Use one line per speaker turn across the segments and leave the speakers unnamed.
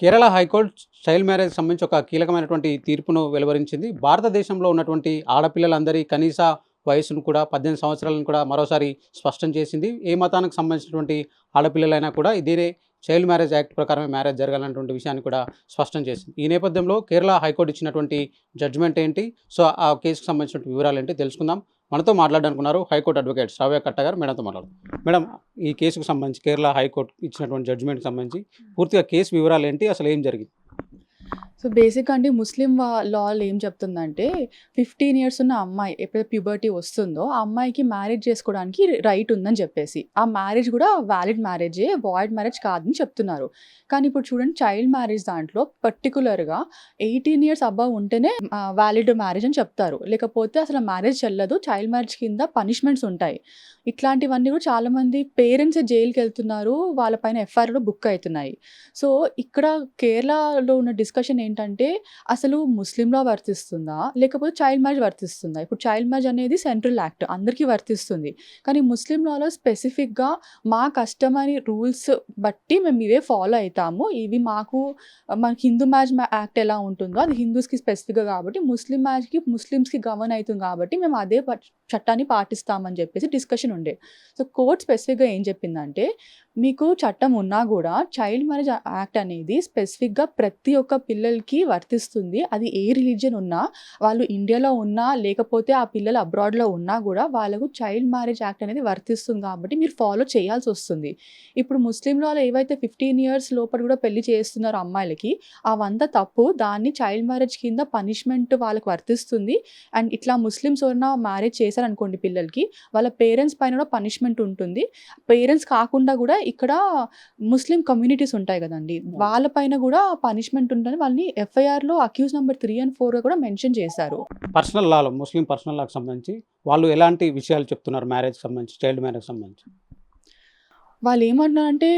Kerala high court child marriage సంబంధించి ఒక కీలకమైనటువంటి తీర్పును వెలువరించింది. భారతదేశంలో ఉన్నటువంటి ఆడపిల్లలందరి కనీస వయసును కూడా పద్దెనిమిది సంవత్సరాలను కూడా మరోసారి స్పష్టం చేసింది. ఏ మతానికి సంబంధించినటువంటి ఆడపిల్లలైనా కూడా ఇదే చైల్డ్ మ్యారేజ్ యాక్ట్ ప్రకారమే మ్యారేజ్ జరగాలన్నటువంటి విషయాన్ని కూడా స్పష్టం చేసింది. ఈ నేపథ్యంలో కేరళ హైకోర్టు ఇచ్చినటువంటి జడ్జిమెంట్ ఏంటి? సో ఆ కేసుకు సంబంధించిన వివరాలు ఏంటి? తెలుసుకుందాం. మనతో మాట్లాడాలనుకున్నారు హైకోర్టు అడ్వకేట్ శ్రావ్య కట్ట గారు మేడంతో మాట్లాడు మేడం ఈ కేసుకు సంబంధించి కేరళ హైకోర్టు ఇచ్చినటువంటి జడ్జిమెంట్కి సంబంధించి పూర్తిగా కేసు వివరాలు ఏంటి? అసలు ఏం జరిగింది?
సో బేసిక్ అండి ముస్లిం లాలు ఏం చెప్తుందంటే ఫిఫ్టీన్ ఇయర్స్ ఉన్న అమ్మాయి ఎప్పుడైతే ప్యూబర్టీ వస్తుందో ఆ అమ్మాయికి మ్యారేజ్ చేసుకోవడానికి రైట్ ఉందని చెప్పేసి. ఆ మ్యారేజ్ కూడా వ్యాలిడ్ మ్యారేజే వాయిడ్ మ్యారేజ్ కాదని చెప్తున్నారు. కానీ ఇప్పుడు చూడండి చైల్డ్ మ్యారేజ్ దాంట్లో పర్టికులర్గా ఎయిటీన్ ఇయర్స్ అబ్బాయి ఉంటేనే వ్యాలిడ్ మ్యారేజ్ అని చెప్తారు. లేకపోతే అసలు మ్యారేజ్ చెల్లదు చైల్డ్ మ్యారేజ్ కింద పనిష్మెంట్స్ ఉంటాయి. ఇట్లాంటివన్నీ కూడా చాలామంది పేరెంట్స్ జైలుకి వెళ్తున్నారు వాళ్ళపైన ఎఫ్ఐఆర్ కూడా బుక్ అవుతున్నాయి. సో ఇక్కడ కేరళలో ఉన్న డిస్కషన్ ఏంటంటే అసలు ముస్లింలో వర్తిస్తుందా? లేకపోతే చైల్డ్ మ్యారేజ్ వర్తిస్తుందా? ఇప్పుడు చైల్డ్ మ్యారేజ్ అనేది సెంట్రల్ యాక్ట్ అందరికీ వర్తిస్తుంది. కానీ ముస్లిం లాలో స్పెసిఫిక్గా మా కస్టమరీ రూల్స్ బట్టి మేము ఇవే ఫాలో అవుతాము ఇవి మాకు మనకి హిందూ మ్యారేజ్ యాక్ట్ ఎలా ఉంటుందో అది హిందూస్కి స్పెసిఫిక్గా కాబట్టి ముస్లిం మ్యారేజ్కి ముస్లిమ్స్కి గవర్న్ అవుతుంది కాబట్టి మేము అదే ప- చట్టాన్ని పాటిస్తామని చెప్పేసి డిస్కషన్ ఉండే. సో కోర్ట్ స్పెసిఫిక్గా ఏం చెప్పిందంటే మీకు చట్టం ఉన్నా కూడా చైల్డ్ మ్యారేజ్ యాక్ట్ అనేది స్పెసిఫిక్గా ప్రతి ఒక్క పిల్లలకి వర్తిస్తుంది. అది ఏ రిలీజియన్ ఉన్నా వాళ్ళు ఇండియాలో ఉన్నా లేకపోతే ఆ పిల్లలు అబ్రాడ్లో ఉన్నా కూడా వాళ్ళకు చైల్డ్ మ్యారేజ్ యాక్ట్ అనేది వర్తిస్తుంది కాబట్టి మీరు ఫాలో చేయాల్సి వస్తుంది. ఇప్పుడు ముస్లింలో ఏవైతే ఫిఫ్టీన్ ఇయర్స్ లోపల కూడా పెళ్ళి చేస్తున్నారో అమ్మాయిలకి అవంతా తప్పు దాన్ని చైల్డ్ మ్యారేజ్ కింద పనిష్మెంట్ వాళ్ళకి వర్తిస్తుంది. అండ్ ఇట్లా ముస్లిమ్స్ ఉన్న మ్యారేజ్ చేశారనుకోండి పిల్లలకి వాళ్ళ పేరెంట్స్ పైన కూడా పనిష్మెంట్ ఉంటుంది. పేరెంట్స్ కాకుండా కూడా ఇక్కడ ముస్లిం కమ్యూనిటీస్ ఉంటాయి కదండి. వాళ్ళపైన కూడా పనిష్మెంట్ ఉంటుంది వాళ్ళని ఎఫ్ఐఆర్లో accused number three and four కూడా మెన్షన్ చేశారు.
పర్సనల్ లాలో ముస్లిం పర్సనల్ లాకి సంబంధించి వాళ్ళు ఎలాంటి విషయాలు చెప్తున్నారు? మ్యారేజ్ సంబంధించి చైల్డ్ మ్యారేజ్ సంబంధించి.
వాళ్ళు ఏమంటున్నారంటే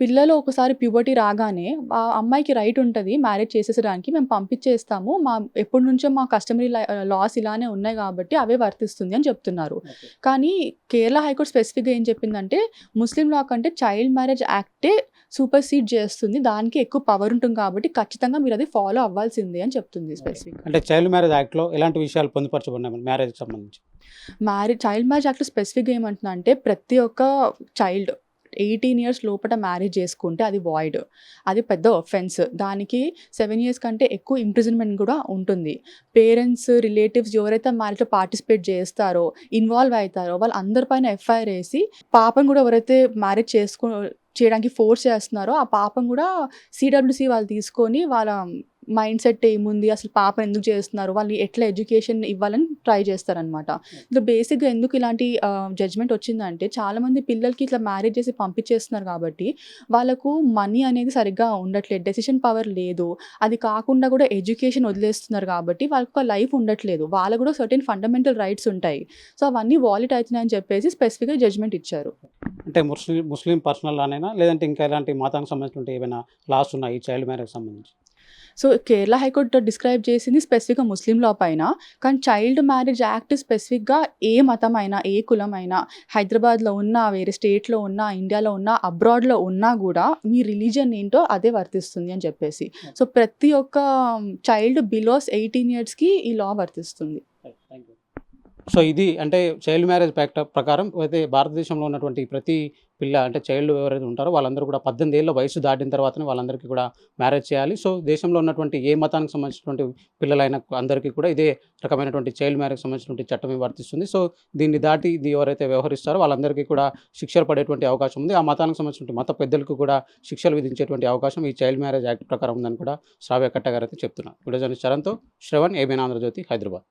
పిల్లలు ఒకసారి ప్యూబర్టీ రాగానే ఆ అమ్మాయికి రైట్ ఉంటుంది మ్యారేజ్ చేసేసడానికి మేము పంపించేస్తాము. మా ఎప్పటి నుంచో మా కస్టమరీ లాస్ ఇలానే ఉన్నాయి కాబట్టి అవే వర్తిస్తుంది అని చెప్తున్నారు. కానీ కేరళ హైకోర్టు స్పెసిఫిక్గా ఏం చెప్పిందంటే ముస్లిం లా కంటే చైల్డ్ మ్యారేజ్ యాక్టే సూపర్ సీడ్ చేస్తుంది. దానికి ఎక్కువ పవర్ ఉంటుంది కాబట్టి ఖచ్చితంగా మీరు అది ఫాలో అవ్వాల్సిందే అని చెప్తుంది స్పెసిఫిక్
అంటే చైల్డ్ మ్యారేజ్ యాక్ట్లో ఎలాంటి విషయాలు పొందుపరచబడినాయి మ్యారేజ్కి సంబంధించి?
మ్యారేజ్ చైల్డ్ మ్యారేజ్ యాక్ట్లో స్పెసిఫిక్గా ఏమంటున్నా అంటే ప్రతి ఒక్క చైల్డ్ ఎయిటీన్ ఇయర్స్ లోపల మ్యారేజ్ చేసుకుంటే అది వాయిడ్ అది పెద్ద ఒఫెన్స్ దానికి సెవెన్ ఇయర్స్ కంటే ఎక్కువ ఇంప్రిజన్మెంట్ కూడా ఉంటుంది. పేరెంట్స్ రిలేటివ్స్ ఎవరైతే మ్యారేజ్లో పార్టిసిపేట్ చేస్తారో ఇన్వాల్వ్ అవుతారో వాళ్ళు అందరిపైన ఎఫ్ఐఆర్ వేసి పాపం కూడా ఎవరైతే మ్యారేజ్ చేసుకో చేయడానికి ఫోర్స్ చేస్తున్నారో ఆ పాపం కూడా సిడబ్ల్యూసి వాళ్ళు తీసుకొని వాళ్ళ మైండ్ సెట్ ఏముంది? అసలు పాప ఎందుకు చేస్తున్నారు? వాళ్ళు ఎట్లా ఎడ్యుకేషన్ ఇవ్వాలని ట్రై చేస్తారనమాట ఇట్లా బేసిక్గా ఎందుకు ఇలాంటి జడ్జ్మెంట్ వచ్చిందంటే చాలామంది పిల్లలకి ఇట్లా మ్యారేజ్ చేసి పంపించేస్తున్నారు కాబట్టి వాళ్ళకు మనీ అనేది సరిగ్గా ఉండట్లేదు. డెసిషన్ పవర్ లేదు. అది కాకుండా కూడా ఎడ్యుకేషన్ వదిలేస్తున్నారు కాబట్టి వాళ్ళకి లైఫ్ ఉండట్లేదు. వాళ్ళకు కూడా సర్టెన్ ఫండమెంటల్ రైట్స్ ఉంటాయి. సో అవన్నీ వాలిట్ అవుతున్నాయని చెప్పేసి స్పెసిఫిక్గా జడ్జ్మెంట్ ఇచ్చారు.
అంటే ముస్లిం ముస్లిం పర్సనల్ లానైనా? లేదంటే ఇంకా ఎలాంటి మతానికి సంబంధించిన ఏమైనా లాస్ ఉన్నాయి ఈ చైల్డ్ మ్యారేజ్ సంబంధించి?
So Kerala high court describe చేసింది స్పెసిఫిక్గా ముస్లిం లా పైన. కానీ చైల్డ్ మ్యారేజ్ యాక్ట్ స్పెసిఫిక్గా ఏ మతం అయినా ఏ కులం అయినా హైదరాబాద్లో ఉన్నా వేరే స్టేట్లో ఉన్నా ఇండియాలో ఉన్నా అబ్రాడ్లో ఉన్నా కూడా మీ రిలీజన్ ఏంటో అదే వర్తిస్తుంది అని చెప్పేసి. సో ప్రతి ఒక్క చైల్డ్ బిలోస్ ఎయిటీన్ ఇయర్స్కి ఈ లా వర్తిస్తుంది.
సో ఇది అంటే చైల్డ్ మ్యారేజ్ ప్యాక్ట్ ప్రకారం అయితే భారతదేశంలో ఉన్నటువంటి ప్రతి పిల్ల అంటే చైల్డ్ ఎవరైతే ఉంటారో వాళ్ళందరూ కూడా పద్దెనిమిది ఏళ్ళ వయసు దాటిన తర్వాతనే వాళ్ళందరికీ కూడా మ్యారేజ్ చేయాలి. సో దేశంలో ఉన్నటువంటి ఏ మతానికి సంబంధించినటువంటి పిల్లలైన అందరికీ కూడా ఇదే రకమైనటువంటి చైల్డ్ మ్యారేజ్ సంబంధించినటువంటి చట్టం వర్తిస్తుంది. సో దీన్ని దాటి ఇది ఎవరైతే వ్యవహరిస్తారో వాళ్ళందరికీ కూడా శిక్షలు పడేటువంటి అవకాశం ఉంది. ఆ మతానికి సంబంధించిన మత పెద్దలకు కూడా శిక్షలు విధించేటువంటి అవకాశం ఈ చైల్డ్ మ్యారేజ్ యాక్ట్ ప్రకారం ఉందని కూడా శ్రావ్య కట్ట గారు అయితే చెప్తున్నారు. వీడియో జర్నలిస్ట్ చరణ్తో శ్రవణ్ ఏబీన్ ఆంధ్రజ్యోతి హైదరాబాద్.